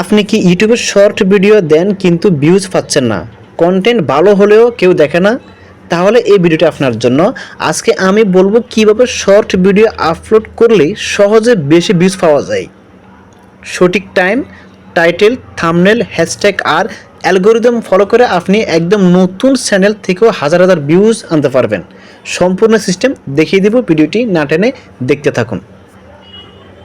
আপনি কি ইউটিউবে শর্ট ভিডিও দেন কিন্তু ভিউজ পাচ্ছেন না? কন্টেন্ট ভালো হলেও কেউ দেখে না? তাহলে এই ভিডিওটা আপনার জন্য। আজকে আমি বলব কীভাবে শর্ট ভিডিও আপলোড করলেই সহজে বেশি ভিউজ পাওয়া যায়। সঠিক টাইম টাইটেল থামনেল হ্যাশট্যাগ আর অ্যালগোরিদম ফলো করে আপনি একদম নতুন চ্যানেল থেকেও হাজার হাজার ভিউজ আনতে পারবেন। সম্পূর্ণ সিস্টেম দেখিয়ে দিব, ভিডিওটি না টেনে দেখতে থাকুন।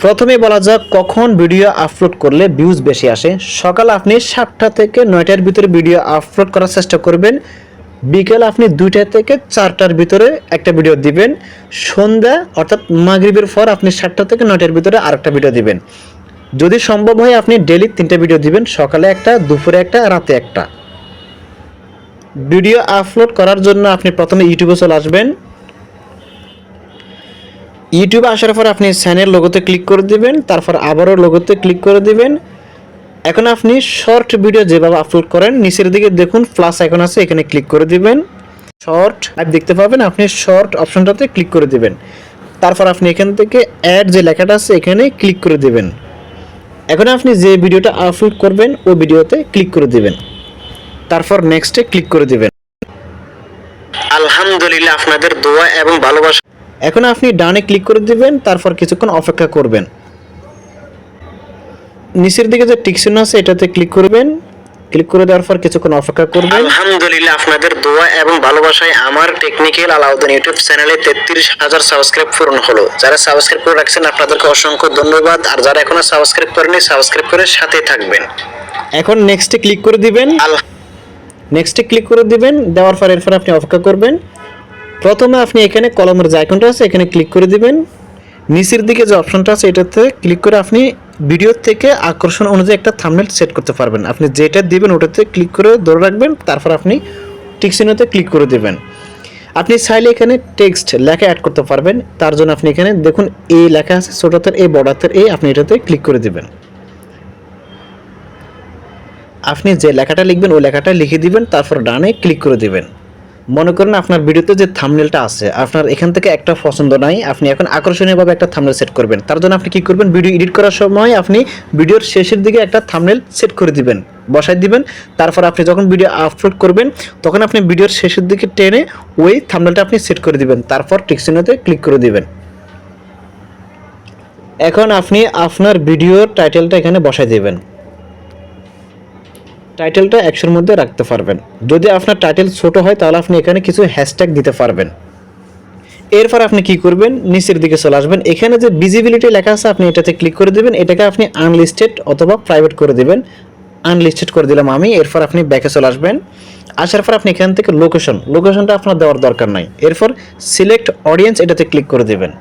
প্রথমে বলা যাক কখন ভিডিও আপলোড করলে ভিউজ বেশি আসে। সকাল আপনি সাতটা থেকে নয়টার ভিতরে ভিডিও আপলোড করার চেষ্টা করবেন। বিকেল আপনি দুইটা থেকে চারটার ভিতরে একটা ভিডিও দিবেন। সন্ধ্যা অর্থাৎ মাগরিবের পর আপনি সাতটা থেকে নয়টার ভিতরে আরেকটা ভিডিও দিবেন। যদি সম্ভব হয় আপনি ডেলি তিনটা ভিডিও দিবেন, সকালে একটা, দুপুরে একটা, রাতে একটা। ভিডিও আপলোড করার জন্য আপনি প্রথমে ইউটিউবে চলে আসবেন। ইউটিউবে আসার পর আপনি চ্যানেল লোগোতে ক্লিক করে দিবেন, তারপর আবারও লোগোতে ক্লিক করে দিবেন। এখন আপনি শর্ট ভিডিও যেভাবে আপলোড করেন, নিচের দিকে দেখুন প্লাস এখন আছে, এখানে ক্লিক করে দিবেন। শর্ট লাইভ দেখতে পাবেন, আপনি শর্ট অপশনটাতে ক্লিক করে দিবেন। তারপর আপনি এখান থেকে অ্যাড যে লেখাটা আছে, এখানে ক্লিক করে দিবেন। এখন আপনি যে ভিডিওটা আপলোড করবেন, ওই ভিডিওতে ক্লিক করে দিবেন। তারপর নেক্সটে ক্লিক করে দিবেন। আলহামদুলিল্লাহ, আপনাদের দোয়া এবং ভালোবাসা এখন আপনি ডানে ক্লিক করে দিবেন তারপর কিছুক্ষণ অপেক্ষা করবেন। নিচের দিকে যে টিক আছে এটাতে ক্লিক করবেন। ক্লিক করে দেওয়ার পর কিছুক্ষণ অপেক্ষা করবেন। আলহামদুলিল্লাহ আপনাদের দোয়া এবং ভালোবাসায় আমার টেকনিক্যাল আলাউদ্দিন ইউটিউব চ্যানেলে তেত্রিশ হাজার সাবস্ক্রাইব পূরণ হলো। যারা সাবস্ক্রাইব করে রাখছেন আপনাদেরকে অসংখ্য ধন্যবাদ। আর যারা এখনও সাবস্ক্রাইব করেনি সাবস্ক্রাইব করে সাথে থাকবেন। এখন নেক্সটে ক্লিক করে দিবেন। নেক্সটে ক্লিক করে দিবেন দেওয়ার পর এরপর আপনি অপেক্ষা করবেন। প্রথমে আপনি এখানে কলমের যে আইকনটা আছে, এখানে ক্লিক করে দিবেন। নিচের দিকে যে অপশনটা আছে, এটাতে ক্লিক করে আপনি ভিডিও থেকে আকর্ষণ অনুযায়ী একটা থাম্বনেল সেট করতে পারবেন। আপনি যেটা দিবেন, ওটাতে ক্লিক করে ধরে রাখবেন, তারপর আপনি টিকসিনোতে ক্লিক করে দিবেন। আপনি চাইলে এখানে টেক্সট লেখা অ্যাড করতে পারবেন। তার জন্য আপনি এখানে দেখুন এ লেখা আছে ছোটাতের এই বড়াতের এ আপনি এটাতে ক্লিক করে দিবেন। আপনি যে লেখাটা লিখবেন, ওই লেখাটা লিখে দিবেন, তারপর ডানে ক্লিক করে দিবেন। মনে করেন আপনার ভিডিওতে যে থামনেলটা আছে, আপনার এখান থেকে একটা পছন্দ নাই, আপনি এখন আকর্ষণীয়ভাবে একটা থামনেল সেট করবেন। তার জন্য আপনি কি করবেন? ভিডিও এডিট করার সময় আপনি ভিডিওর শেষের দিকে একটা থামনেল সেট করে দিবেন বসাই দিবেন। তারপর আপনি যখন ভিডিও আপলোড করবেন, তখন আপনি ভিডিওর শেষের দিকে টেনে ওই থামনেলটা আপনি সেট করে দিবেন। তারপর টিকসিনোতে ক্লিক করে দিবেন। এখন আপনি আপনার ভিডিওর টাইটেলটা এখানে বসাই দিবেন। টাইটেলটা একশোর মধ্যে রাখতে পারবেন। যদি আপনার টাইটেল ছোট হয়, তাহলে আপনি এখানে কিছু হ্যাশট্যাগ দিতে পারবেন। এরপর আপনি কি করবেন? নিচের দিকে চলে আসবেন। এখানে যে ভিজিবিলিটি লেখা আছে, আপনি এটাতে ক্লিক করে দেবেন। এটাকে আপনি আনলিস্টেড অথবা প্রাইভেট করে দিবেন। আনলিস্টেড করে দিলাম আমি। এরপর আপনি ব্যাকে চলে আসবেন। আসার পর আপনি এখান থেকে লোকেশন লোকেশনটা আপনার দেওয়ার দরকার নাই। এরপর সিলেক্ট অডিয়েন্স এটাতে ক্লিক করে দিবেন।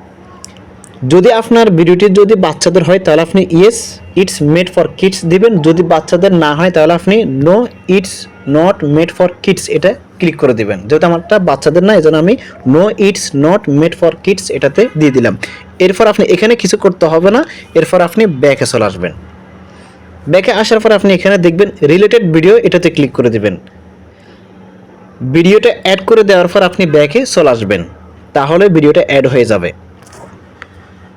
যদি আপনার ভিডিওটি যদি বাচ্চাদের হয়, তাহলে আপনি yes it's made for kids দিবেন। যদি বাচ্চাদের না হয়, তাহলে আপনি no it's not made for kids এটা ক্লিক করে দিবেন। যেহেতু আমারটা বাচ্চাদের না, এজন্য আমি no it's not made for kids এটাতে দিয়ে দিলাম। এরপর আপনি এখানে কিছু করতে হবে না, এরপর আপনি ব্যাকে চলে আসবেন। ব্যাকে আসার পর আপনি এখানে দেখবেন রিলেটেড ভিডিও এটাতে ক্লিক করে দিবেন। ভিডিওটা অ্যাড করে দেওয়ার পর আপনি ব্যাকে চলে আসবেন। তাহলে ভিডিওটা অ্যাড হয়ে যাবে।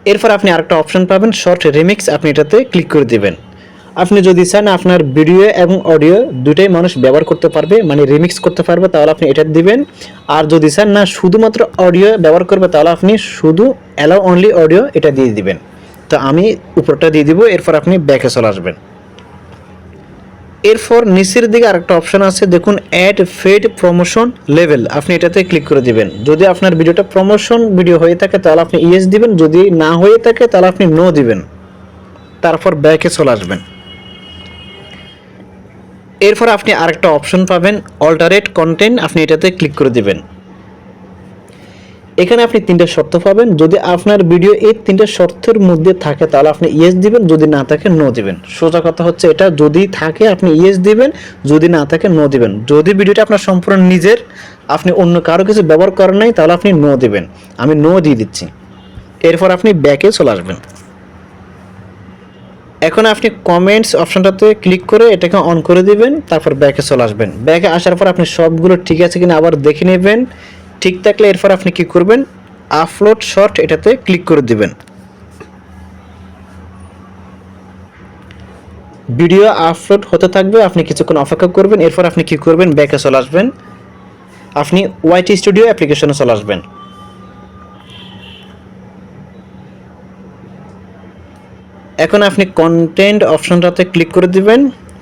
এরপর আপনি আরেকটা অপশান পাবেন শর্ট রিমিক্স আপনি এটাতে ক্লিক করে দেবেন। আপনি যদি চান আপনার ভিডিও এবং অডিও দুটাই মানুষ ব্যবহার করতে পারবে মানে রিমিক্স করতে পারবে, তাহলে আপনি এটা দিবেন। আর যদি চান না শুধুমাত্র অডিও ব্যবহার করবে, তাহলে আপনি শুধু অ্যালাউ অনলি অডিও এটা দিয়ে দিবেন। তো আমি উপরটা দিয়ে দিব, এরপর আপনি ব্যাকে চলে আসবেন। এরপর নিচের দিকে আরেকটা অপশন আছে, দেখুন অ্যাড ফেড প্রমোশন লেভেল আপনি এটাতে ক্লিক করে দিবেন। যদি আপনার ভিডিওটা প্রমোশন ভিডিও হয়ে থাকে, তাহলে আপনি ইয়েস দিবেন, যদি না হয়ে থাকে, তাহলে আপনি নো দিবেন। তারপর ব্যাকে চলে আসবেন। এরপর আপনি আরেকটা অপশন পাবেন অল্টারেট কন্টেন্ট আপনি এটাতে ক্লিক করে দিবেন। এখানে আপনি তিনটা শর্ত পাবেন। যদি আপনার ভিডিও এই তিনটা শর্তের মধ্যে থাকে, তাহলে আপনি ইয়েস দিবেন, যদি না থাকে নো দিবেন। সোজা কথা হচ্ছে এটা, যদি থাকে আপনি ইয়েস দিবেন, যদি না থাকে নো দিবেন। যদি ভিডিওটা আপনার সম্পূর্ণ নিজের, আপনি অন্য কারও কিছু ব্যবহার করেন নাই, তাহলে আপনি নো দিবেন। আমি নো দিয়ে দিচ্ছি। এরপর আপনি ব্যাকে চলে আসবেন। এখন আপনি কমেন্টস অপশনটাতে ক্লিক করে এটাকে অন করে দিবেন, তারপর ব্যাকে চলে আসবেন। ব্যাকে আসার পর আপনি সবগুলো ঠিক আছে কিনা আবার দেখে নেবেন। ঠিক থাকলে এরপর আপনি কি করবেন? আপলোড শর্ট এটাতে ক্লিক করে দিবেন। ভিডিও আপলোড হতে থাকবে, আপনি কিছুক্ষণ অপেক্ষা করবেন, এরপর আপনি কি করবেন? ব্যাকে চলে আসবেন। আপনি ওয়াইটি স্টুডিও অ্যাপ্লিকেশনে চলে আসবেন। এখন আপনি কন্টেন্ট অপশনটাতে ক্লিক করে দিবেন।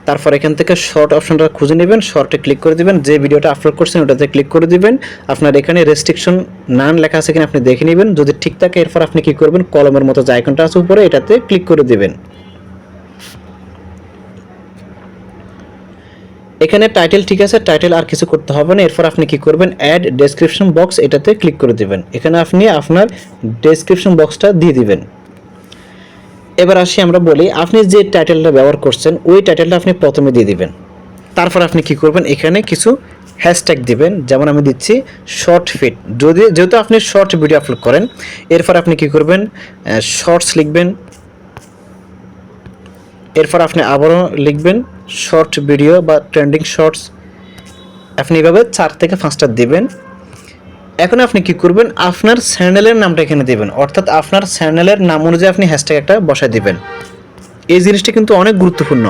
তারপর এখান থেকে শর্ট অপশনটা খুঁজে নেবেন শর্টে ক্লিক করে দিবেন। যে ভিডিওটা আপলোড করছেন, ওটাতে ক্লিক করে দিবেন। আপনার এখানে রেস্ট্রিকশন নান লেখা আছে কিনা আপনি দেখে নেবেন। যদি ঠিক থাকে, এরপর আপনি কী করবেন? কলমের মতো যে আছে উপরে, এটাতে ক্লিক করে দিবেন। এখানে টাইটেল ঠিক আছে টাইটেল আর কিছু করতে হবে না। এরপর আপনি কি করবেন? অ্যাড ডেসক্রিপশন বক্স এটাতে ক্লিক করে দিবেন। এখানে আপনি আপনার ডেসক্রিপশন বক্সটা দিয়ে দিবেন। এবার আসি আমরা বলি, আপনি যে টাইটেলটা ব্যবহার করছেন, ওই টাইটেলটা আপনি প্রথমে দিয়ে দিবেন। তারপর আপনি কি করবেন, এখানে কিছু হ্যাশট্যাগ দিবেন, যেমন আমি দিচ্ছি শর্ট ফিট যদি, যেহেতু আপনি শর্ট ভিডিও আপলোড করেন, এরপর আপনি কি করবেন শর্টস লিখবেন, এরপর আপনি আবারও লিখবেন শর্ট ভিডিও বা ট্রেন্ডিং শর্টস আপনি এভাবে চার থেকে পাঁচটা দিবেন এখন আপনি কি করবেন? আপনার চ্যানেলের নামটা এখানে দিবেন। অর্থাৎ আপনার চ্যানেলের নাম অনুযায়ী আপনি হ্যাশট্যাগ একটা বসায় দিবেন। এই জিনিসটা কিন্তু অনেক গুরুত্বপূর্ণ।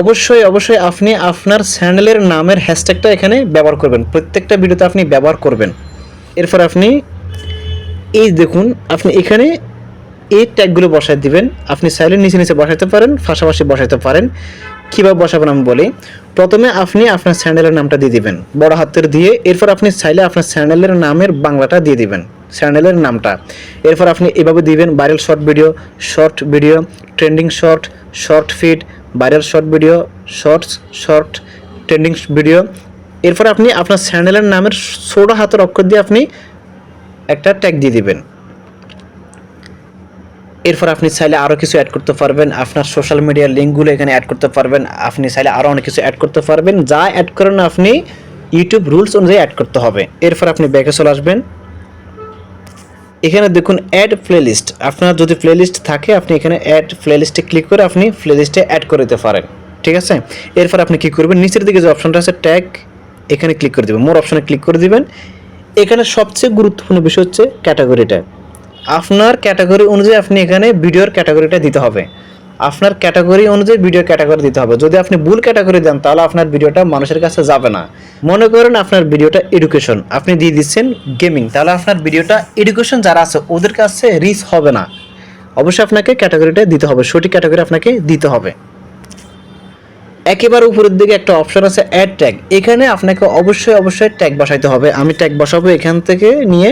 অবশ্যই অবশ্যই আপনি আপনার চ্যানেলের নামের হ্যাশট্যাগটা এখানে ব্যবহার করবেন। প্রত্যেকটা ভিডিওতে আপনি ব্যবহার করবেন। এরপর আপনি এই দেখুন, আপনি এখানে এই ট্যাগগুলো বসায় দিবেন। আপনি চাইলে নিচে নিচে বসাইতে পারেন, পাশাপাশি বসাইতে পারেন। কীভাবে বসাবেন আমি বলি? প্রথমে আপনি আপনার চ্যানেলের নামটা দিয়ে দিবেন। বড় হাতের দিয়ে। এরপর আপনি চাইলে আপনার চ্যানেলের নামের বাংলাটা দিয়ে দিবেন। চ্যানেলের নামটা। এরপর আপনি এভাবে দিবেন viral short video short video trending short short feed viral short video shorts short trending video এরপর আপনি আপনার চ্যানেলের নামের ছোট হাতের অক্ষর দিয়ে আপনি একটা ট্যাগ দিয়ে দিবেন। এরপর আপনি চাইলে আরও কিছু অ্যাড করতে পারবেন। আপনার সোশ্যাল মিডিয়ার লিঙ্কগুলো এখানে অ্যাড করতে পারবেন। আপনি চাইলে আরও অনেক কিছু অ্যাড করতে পারবেন। যা অ্যাড করেন আপনি ইউটিউব রুলস অনুযায়ী অ্যাড করতে হবে। এরপর আপনি ব্যাকে চলে আসবেন। এখানে দেখুন অ্যাড প্লেলিস্ট আপনার যদি প্লেলিস্ট থাকে, আপনি এখানে অ্যাড প্লেলিস্টে ক্লিক করে আপনি প্লেলিস্টে অ্যাড করে দিতে পারেন। ঠিক আছে? এরপর আপনি কি করবেন? নিচের দিকে যে অপশনটা আছে ট্যাগ এখানে ক্লিক করে দেবেন। মোর অপশনে ক্লিক করে দিবেন। এখানে সবচেয়ে গুরুত্বপূর্ণ বিষয় হচ্ছে ক্যাটাগরিটা আপনার ক্যাটাগরি অনুযায়ী আপনি এখানে ভিডিওর ক্যাটাগরিটা দিতে হবে। আপনার ক্যাটাগরি অনুযায়ী ভিডিও ক্যাটাগরি দিতে হবে। যদি আপনি ভুল ক্যাটাগরি দেন, তাহলে আপনার ভিডিওটা মানুষের কাছে যাবে না। মনে করেন আপনার ভিডিওটা এডুকেশন আপনি দিয়ে দিচ্ছেন গেমিং তাহলে আপনার ভিডিওটা এডুকেশন যারা আছে, ওদের কাছে রিচ হবে না। অবশ্যই আপনাকে ক্যাটাগরিটা দিতে হবে, সঠিক ক্যাটাগরি আপনাকে দিতে হবে। একেবারে উপরের দিকে একটা অপশন আছে অ্যাড ট্যাগ এখানে আপনাকে অবশ্যই অবশ্যই ট্যাগ বসাইতে হবে। আমি ট্যাগ বসাবো এখান থেকে নিয়ে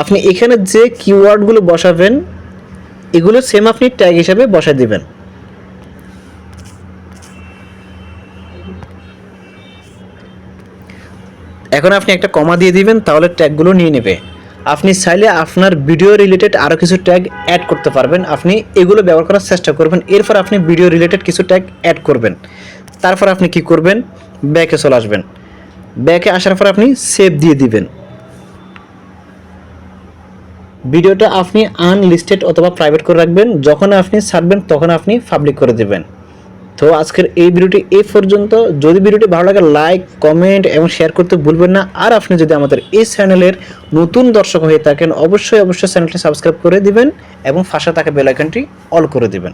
আপনি এখানে যে কিওয়ার্ডগুলো বসাবেন, এগুলো সেম আপনি ট্যাগ হিসাবে বসাই দিবেন। এখন আপনি একটা কমা দিয়ে দিবেন, তাহলে ট্যাগগুলো নিয়ে নেবে। আপনি চাইলে আপনার ভিডিও রিলেটেড আরও কিছু ট্যাগ অ্যাড করতে পারবেন। আপনি এগুলো ব্যবহার করার চেষ্টা করবেন, এরপর আপনি ভিডিও রিলেটেড কিছু ট্যাগ অ্যাড করবেন। তারপর আপনি কি করবেন? ব্যাকে চলে আসবেন। ব্যাকে আসার পর আপনি সেভ দিয়ে দিবেন। ভিডিওটা আপনি আনলিস্টেড অথবা প্রাইভেট করে রাখবেন। যখন আপনি ছাড়বেন, তখন আপনি পাবলিক করে দেবেন। তো আজকের এই ভিডিওটি এই পর্যন্ত। যদি ভিডিওটি ভালো লাগে লাইক কমেন্ট এবং শেয়ার করতে ভুলবেন না। আর আপনি যদি আমাদের এই চ্যানেলের নতুন দর্শক হয়ে থাকেন, অবশ্যই অবশ্যই চ্যানেলটি সাবস্ক্রাইব করে দিবেন এবং ফাঁসা থাকা বেলাইকনটি অল করে দিবেন।